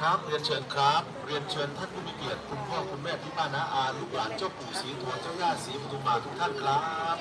ครับเรียนเชิญครับ เรียนเชิญท่านผู้มีเกียรติคุณพ่อคุณแม่พี่ป้าน้าอาลูกหลานเจ้าปู่ศรีโทเจ้าย่าศรีปทุมมาทุกท่านครับ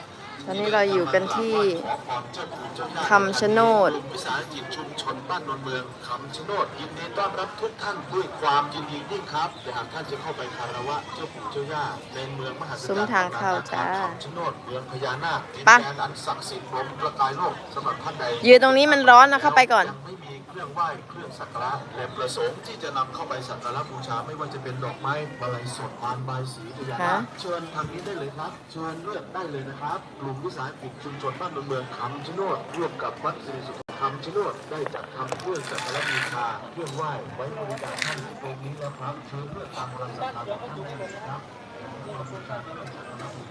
ตอนนี้เราอยู่กันที่ขอพรเจ้าปู่เจ้าย่าคำชะโนดกลุ่มวิสาหกิจชุมชนบ้านนนเมืองคำชะโนดยินดีต้อนรับทุกท่านด้วยความยินดียิ่งครับแต่หากท่านจะเข้าไปคารวะเจ้าปู่เจ้าย่าในเมืองมหัศจรรย์ซุ้มทางเข้าจ้าคำชะโนดเมืองพญานาคดินไปแดนอันศักดิ์สิทธิ์ลมประกายโลกสำหรับท่านใดยืนตรงนี้มันร้อนนะเข้าไปก่อนยังไม่มี เครื่องไหว้เครื่องสักการะและประสงค์ที่จะนำเข้าไปสักการะบูชาไม่ว่าจะเป็นดอกไม้มาลัยสดพานใบายสีพญานาฮะคเชิญทางนี้ได้เลยครับ เชิญเลือกได้เลยนะครับกลุ่มวิสาหกิจชุมชนบ้านเมืองคำชะโนดร่วมกับวัดสิริสุขคำชะโนดได้จัดทำเครื่องสักการะบูชาเครื่องไหว้ไว้บริการท่านตรงนี้แล้วครับเชิญเลือกตามกำลังศรัทธาของท่านได้เลยครับ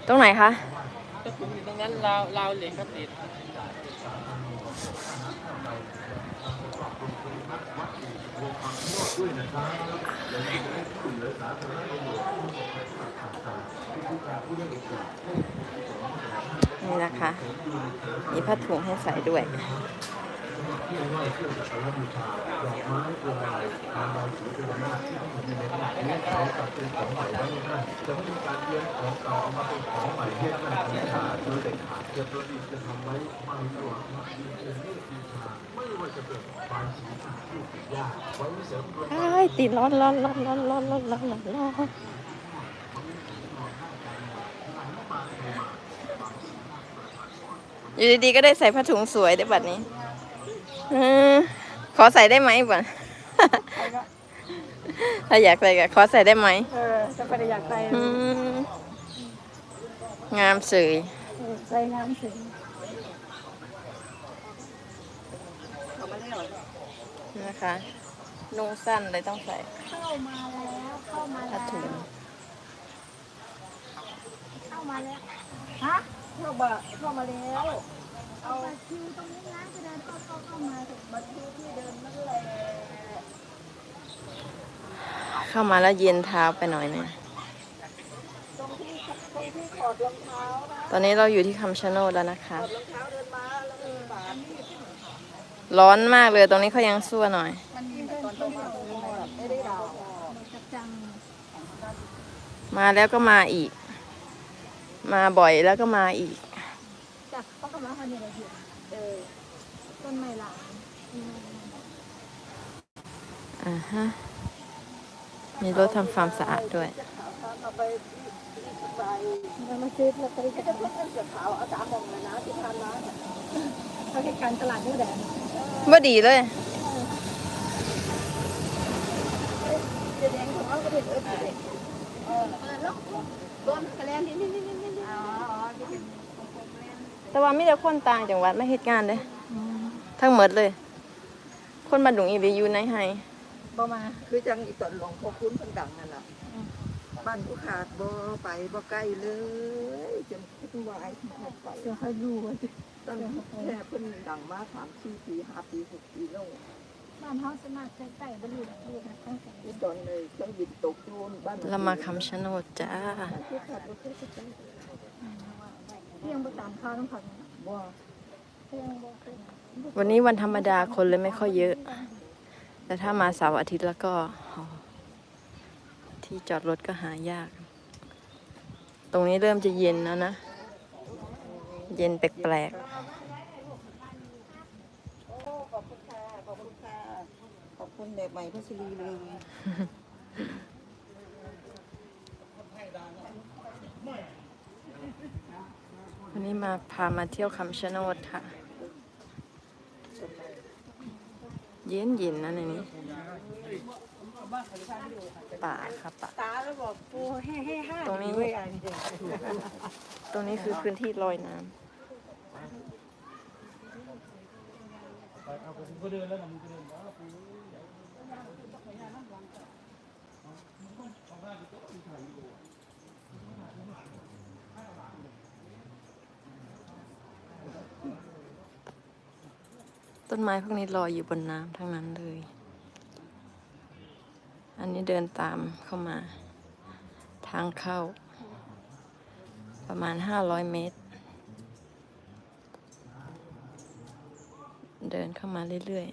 ตรงไหนคะก็ผมอยู่ตรงนั้นราวราวเหล็กครับติด นี่นะคะ มีผ้าถุงให้ใส่ด้วย เที่ยวไหว้เที่ยวสักการบูชาดอกไม้พวงมาลัตามรอยสีพญานาคที่ท่านเห็นในกระนี้เขาตัดเป็นของใหม่ไว้ให้ท่านจะไม่มีการเลี้ยงของเก่าเอามาเป็นของใหม่ให้ท่านบูชาโดยเด็ดขาดจะประดิษฐ์จะทำไว้มากกว่าม่เป็นเรื่องบูชาไม่ว่าจะเป็นบางสีที่ติดยากไว้เสริมดวงไอ้ติดร้อนร้อนร้อนร้อนร้อนร้อนร้อนร้อนอยู่ดีๆก็ได้ใส่ผ้าถุงสวยได้บบนี้ ขอใส่ได้ไหมบ่ะถ้าอยากใส่ก็ขอใส่ได้ไหมเออจะไปอยากใส่อืมงามสวยใส่น้ำสินะคะนุ่งสั้นเลยต้องใส่เข้ามาแล้วเข้ามาผ้าแล้วถุงเข้ามาแล้วฮะเข้ามาเข้ามาแล้ว เอาบัตรคิวตรงนี้นะจะเดินเข้าเข้าเข้ามาถึงบัตรคิวที่เดินนั่นแหละเข้ามาแล้วเย็นเท้าไปหน่อยนึงตรงที่ตรงที่ถอดรองเท้านะตอนนี้เราอยู่ที่คำชะโนดแล้วนะคะ ถอดรองเท้าเดินมาแล้วก็บาดร้อนมากเลยตรงนี้เขายังซั่วหน่อย มันมีตอนต้องมาตรงนี้แบบไม่ได้ดาจับจังมาแล้วก็มาอีก มาบ่อยแล้วก็มาอีก จับต้องกำลังพันเนี่ยเราเห็นเออ ต้นไม้หลางอืมอ่าฮะ มีรถทำความสะอาดด้วย เอาไปไปเรามาซื้อลอตเตอรี่จะเป็นเสือขาวเอาสามมองเลยนะที่ทานร้านเขาให้การตลาดนี่แหละบ่ดีเลย เดี๋ยวแดงของเราก็เป็นเออเด็กเออแล้วโดนกระแลนนี่นี่นี่นี่นี่อ๋อจะเป็นของผมเล่นแต่ว่ามีแต่คนต่างจังหวัดมาเฮ็ดงานเลย ทั้งหมดเลย คนบ้านดุงอีวีอยู่ในไฮบ่มา คือจังอีตอนหลวงพ่อคุณเพิ่นดังนั่นล่ะบ้านผู้ขาดบ่ไปบ่ใกล้เลยจนขึ้นวายไปเดี๋ยวเขาดูว่าสิตั้งแค่เพิ่นดังมาสามสี่ปีห้าปีหกปีแล้วบ้านเฮาสมัครใกล้ๆบ่รู้ดอกลูกนะตั้งแต่ที่ตอนเลยเครื่องบินตกโยนบ้านเรามาคำชะโนดจ้าบ้านผู้ขาดบ่เคยไปเที่ยงบ่ตามข้าวต้องผักบ่เที่ยงบ่เคย วันนี้วันธรรมดาคนเลยไม่ค่อยเยอะ แต่ถ้ามาเสาร์อาทิตย์แล้วก็อ๋อที่จอดรถก็หายาก ตรงนี้เริ่มจะเย็นแล้วนะ เย็นแปลกขอบคุณค่ะ ขอบคุณค่ะ ขอบคุณแบบใหม่พัชรีเลยๆวันนี้มาพามาเที่ยวคำชะโนดค่ะ เย็นเย็นๆนะในนี้ป่าค่ะป่าตาแล้วบอกปูแฮ่ๆๆตรงนี้ตรงนี้คือพื้นที่ลอยน้ำ ต้นไม้พวกนี้ลอยอยู่บนน้ำทั้งนั้นเลย อันนี้เดินตามเข้ามา ทางเข้า ประมาณ500เมตร เดินเข้ามาเรื่อย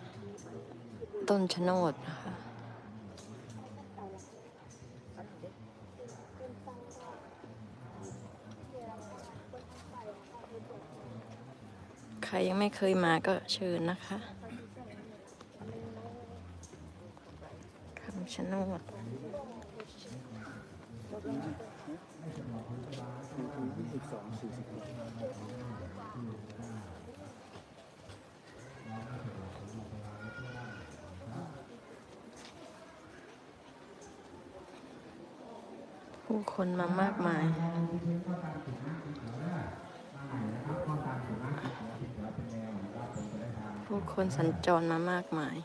ๆ ต้นชะโนดนะคะ ยังไม่เคยมาก็เชิญนะคะคำชะโนดผู้คนมามากมาย ผู้คนสัญจรมามากมาย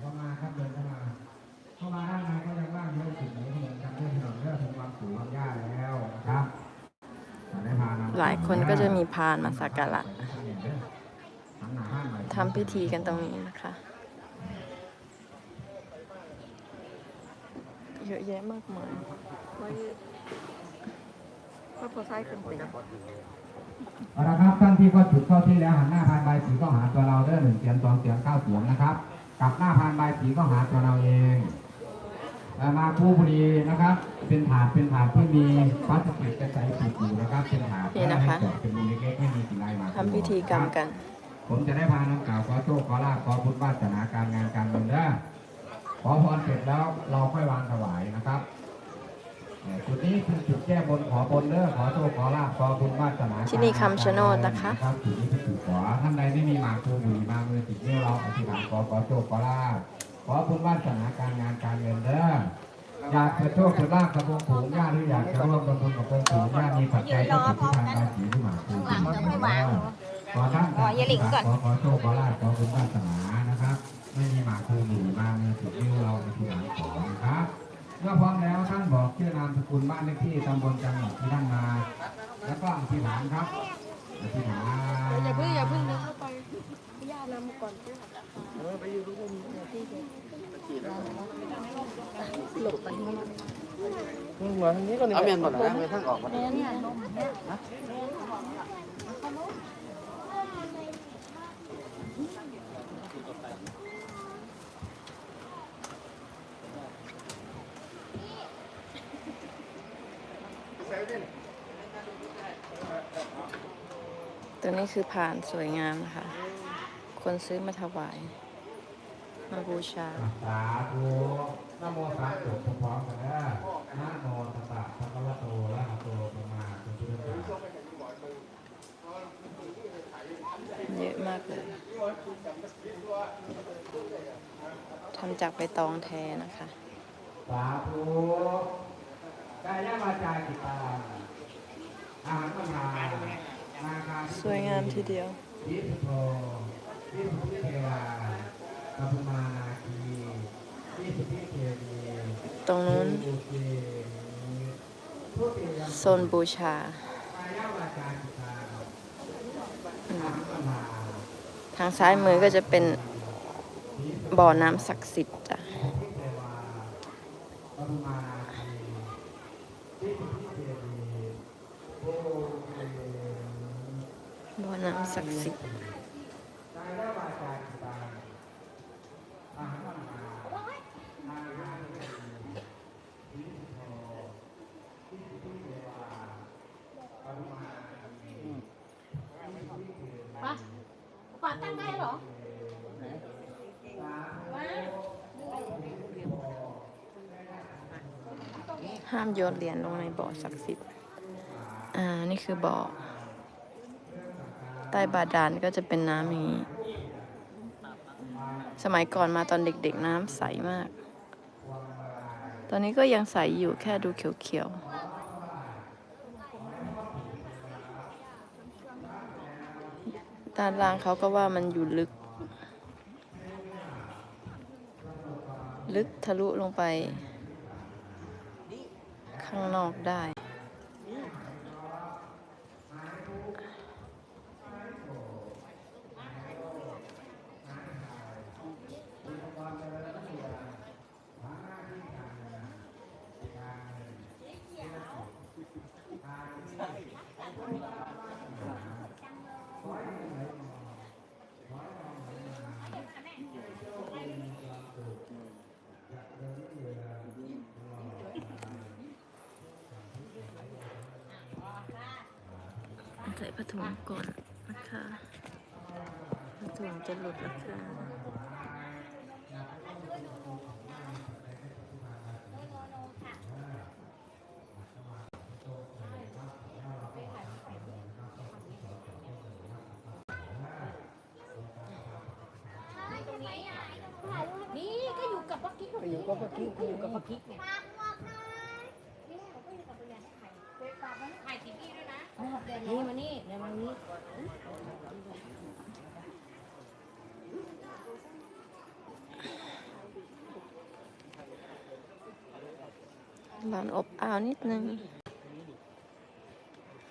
เข้ามาครับเดินเข้ามาเข้ามาด้านในก็ยังว่างเยอะจุดนี้เหมือนกันด้วยถนนเรื่องเป็นความสูงความยากแล้วนะครับได้พานำหลายคนก็จะมีพานมาสักการะหันหน้าบ้านหน่อยทำพิธีกันตรงนี้นะคะ เยอะแยะมากมายไว้พระโพธิ์ไซขึ้นไป เอาละครับท่านที่ก็จุดเข้าที่แล้วหันหน้าพานใบายสีก็หาตัวเราเด้อหนึ่งเสียงสองเสียงเก้าเสียงนะครับกลับหน้าพานใบายสีก็หาตัวเราเองเอ่อมาคู่บุรีนะครับ เป็นถาดเป็นถาดที่มีพลาสติกกระใสปิดอยู่นะครับเป็นถาดนี่นะคะให้จอดเป็นมุมเล็กๆไม่มีกี่ลายหมากทำพิธีกรรมกัน ผมจะได้พาน้องกล่าวขอโชคขอลาภขอพุทธวาสนาการงานการเงินเด้อขอพรเสร็จแล้วเราค่อยวางถวายนะครับเอ่อ จุดนี้คือจุดแก้บนขอบนเด้อขอโชคขอลาภขอบุญวาสนาที่นี่คำชะโนดนะคะรับจุดนี้คือจุดขอท่านใดไม่มีหมากภูบุหรี่มามือติดนิ้วเราอธิษฐานขอขอโชคขอลาภขอบุญวาสนาการงานการเงินเด้ออยากจะโชคจะลาภกับองค์ปู่ย่าหรืออยากจะร่วมลงทุนกับองค์ปู่ย่ามีปัจจัยก็ติดที่ทางการสีที่หมากภูบุหรี่ขอท่านขออย่าลิงก่อนขอขอโชคขอลาภขอบุญวาสนานะครับ ไม่มีหมากภูบุหรี่มามือติดนิ้วเราอธิษฐานขอนะครับ เมื่อพร้อมแล้วท่านบอกชื่อนามสกุลบ้านเลขที่ตำบลจังหวัดที่ท่านมา แล้วก็อธิษฐานครับอธิษฐานอย่าเพิ่งอย่าเพิ่งนะเหมือนนี้ก็นี่เอาเมียนก่อนนะเมียนทั้งออกมาตัวนี้ คือผ่านสวยงามนะคะ คนซื้อมาถวาย มาบูชา สาธุนะโมสามจบพร้อมกันนะนะโมตัสสะภะคะวะโตอะระหะโตสัมมาสัมพุทธัสสะเยอะมากเลย ทำจากใบตองแท้นะคะ สาธุกายวาจากิตาอาหารก็มานาคา สวยงามทีเดียวตรงนู้นโซนบูชา ทางซ้ายมือก็จะเป็นบ่อน้ำศักดิ์สิทธิ์จ้ะ ทิเทวากัปมานาคียิสุทิเทวีโอเค บ่อน้ำศักดิ์สิทธิ์ กายวาจากิตาอาหารก็มานาคาเทวียิสุโธยิสุทิเทวากัปมานาคี ป้าป้าตั้งได้ เหรอห้ามโยนเหรียญลงในบ่อศักดิ์สิทธิ์ อ่า นี่คือบ่อ ใต้บาดาลก็จะเป็นน้ำอย่างนี้ สมัยก่อนมาตอนเด็กๆน้ำใสมาก ตอนนี้ก็ยังใสอยู่แค่ดูเขียวๆ ด้านล่างเขาก็ว่ามันอยู่ลึก ลึกทะลุลงไป ข้างนอกได้ ใส่ผ้าถุงก่อนนะคะผ้าถุงจะหลุดแล้วค่ะนี่ก็อยู่กับปักกิ๊กอยู่กับปักกิ๊กอยู่กับปักกิ๊กเนี่ยถ่ายติ๊กกี้ด้วยนะ นี่มานี่เดี๋ยวมานี้ร้อนอบอ้าวนิดนึง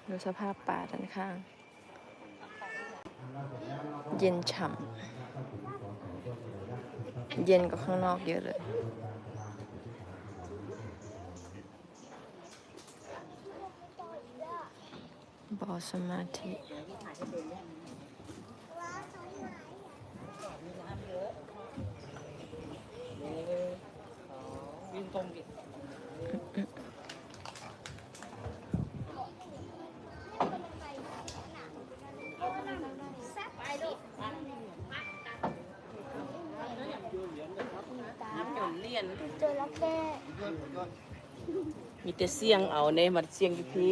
ดูสภาพป่าด้านข้าง เย็นฉ่ำ เย็นกว่าข้างนอกเยอะเลย บอสมาธิวิ่งตรงดิไปลูกจนเจอแล้วแกมีแต่เสียงเอาในมันเสียงอยู่พี่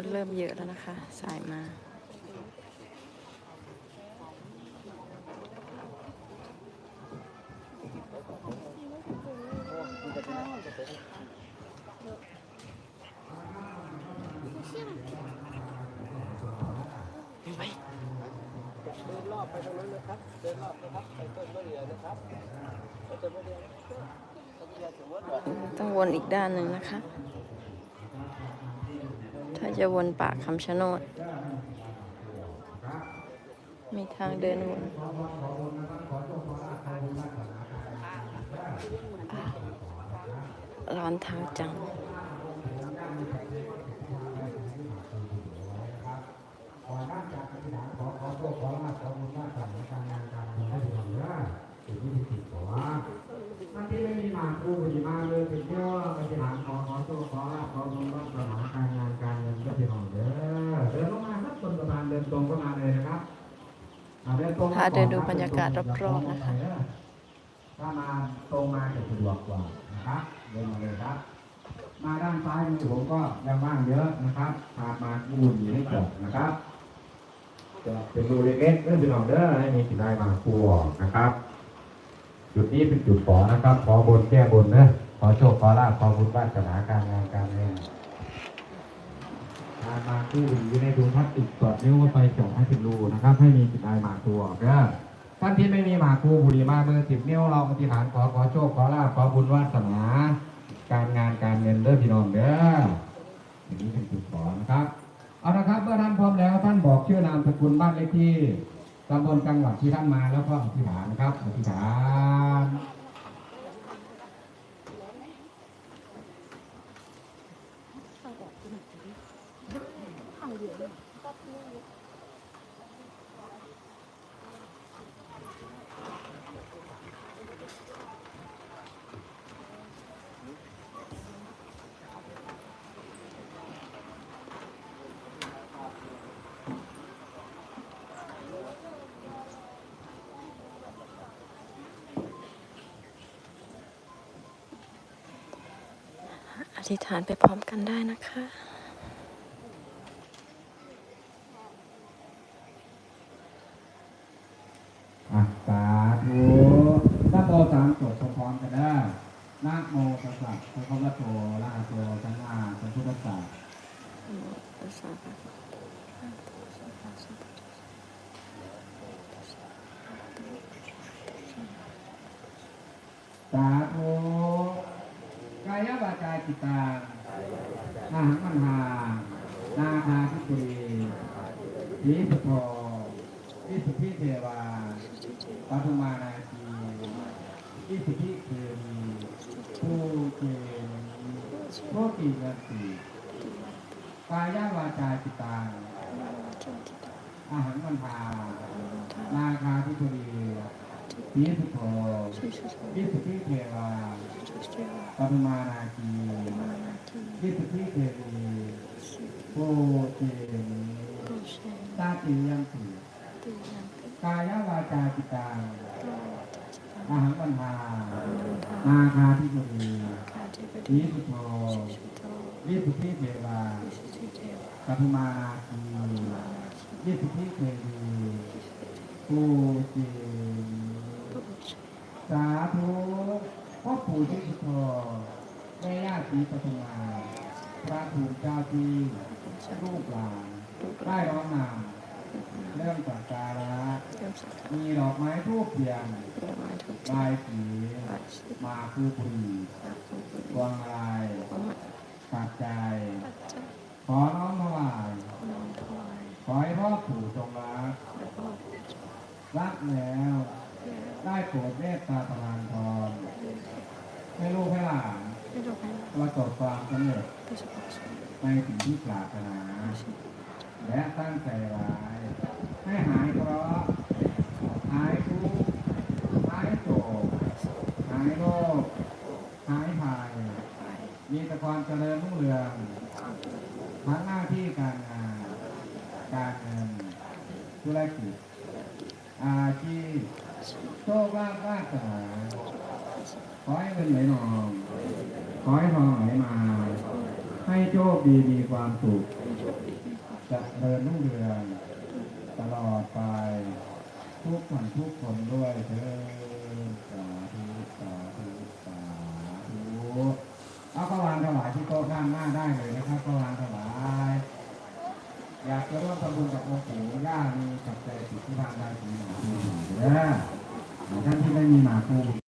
คนเริ่มเยอะแล้วนะคะ สายมา เดินรอบไปตรงนั้นนะครับ เดินรอบนะครับ ไปต้นมะเดือนะครับไปต้นมะเดือนะครับต้นมะเดือถือว่า ต้องวนอีกด้านหนึ่งนะคะ ถ้าจะวนป่าคำชะโนด มีทางเดินวนร้อนเท้าจัง ขอรับจากอธิษฐานขอขอโชคขอลาภขอบุญวาสนาการงานการเงินให้ดีเด้ อสิ่งที่ผิดขอท่านที่ไม่มีมาคู่มีมาเลยเป็นเยอะอธิษฐานขอขอโชคขอลาขอบุญวาสนาการงานการเงินก็ดีของเด้อเดินลงมาครับบนสะพานเดินตรงก็มาเลยนะครับอ่าเดินตรงพาเดินดูบรรยากาศรอบๆนะคะถ้ามาตรงมาจะสะดวกกว่านะครับเดินมาเลยครับ มาด้านซ้ายมือผมก็ยังว่างเยอะนะครับพามาอูนอยู่ให้จบนะครับจะเป็นรูเล็กๆเรื่องเป็นของเด้อให้มีสิได้มาคูออกนะครับ จุดนี้เป็นจุดขอนะครับ ขอบนแก้บนนะขอโชคขอลาภขอบุญวาสนาการงานการเงินการมาคู่อยู่ในถุงพลาสติกตรวจนิ้วไปเจาะให้เป็นรูนะครับ ให้มีสิได้มาคูออกเด้อท่านที่ไม่มีหมากคูบุรีมามือสิบนิ้วเราอธิษฐานขอขอโชคขอลาภขอบุญวาสนา การงานการเงินเด้อพี่น้องเด้ออย่างนี้เป็นจุดขอนะครับ เอาละครับเมื่อท่านพร้อมแล้วท่านบอกชื่อนามสกุลบ้านเลขที่ ตำบลจังหวัดที่ท่านมาแล้วก็อธิษฐานนะครับอธิษฐาน อ ธิษฐานไปพร้อมกันได้นะคะอะสาธุนะโมสามจบพร้อมกันได้นะโมตัสสะพระคัมภโตอะระหะโตสัมมาสัมพุทธัสสะสาธุ จายจิตตังนาหังมันหานาคาทิปุรีทีสุโธวิสุทธิเทวาปฐุมานาคีวิสุทธิเทวีผู้เจมีโชติยติกายาวาจาจิตตังอาหังมันหานาคาทิปุรี ทีสุโธวิสุทธิเทวาปฐุมานาคีวิสุทธิเทวีโพเจมีตาติยัมปิกายวาจาจิตังอาหังวันหานาคาทิปุรีวิสุทโธวิสุทธิเทวาปฐุมานาคีวิสุทธิเทวีโพเจมี สาธุพ่อปู่ที่สุโธแม่ย่าศรีปฐุมาพระภูมิเจ้าที่ลูกหลานได้ร้องนำเรื่องสักการะมีดอกไม้ทูบเทียนลายสีมาคือปุรีดวงลายปัจจัยขอน้อมถวายขอให้พ่อปู่ทรงรักรักแล้ว ได้โปรดเมตตาประทานพรให้ลูกให้หลานประสบความสำเร็จในสิ่งที่ปรารถนา และตั้งใจร้าย ให้หายเคราะห์หายทุกข์หายโศกหายโรคหายภัยมีแต่ความเจริญรุ่งเรืองทั้งหน้าที่การงาน การเงินธุรกิจอาชีพ ชคลาภวาสนาขอให้เงินไหลนองขอให้ทองไหลมา ให้โชคดีมีความสุขจะเริญรุ่งเรืองตลอดไป ทุกท่านทุกคนด้วยเถิดสาธุสาธุสาธุเอาก็วางถวายที่โต๊ะด้านหน้าได้เลยนะครับก็วางถวายอยากจะร่วมทำบุญกับองค์ปู่ย่ามีปัจจัยสิทธิทานได้ทีหนึ่งนึ่ง เด้อท่านที่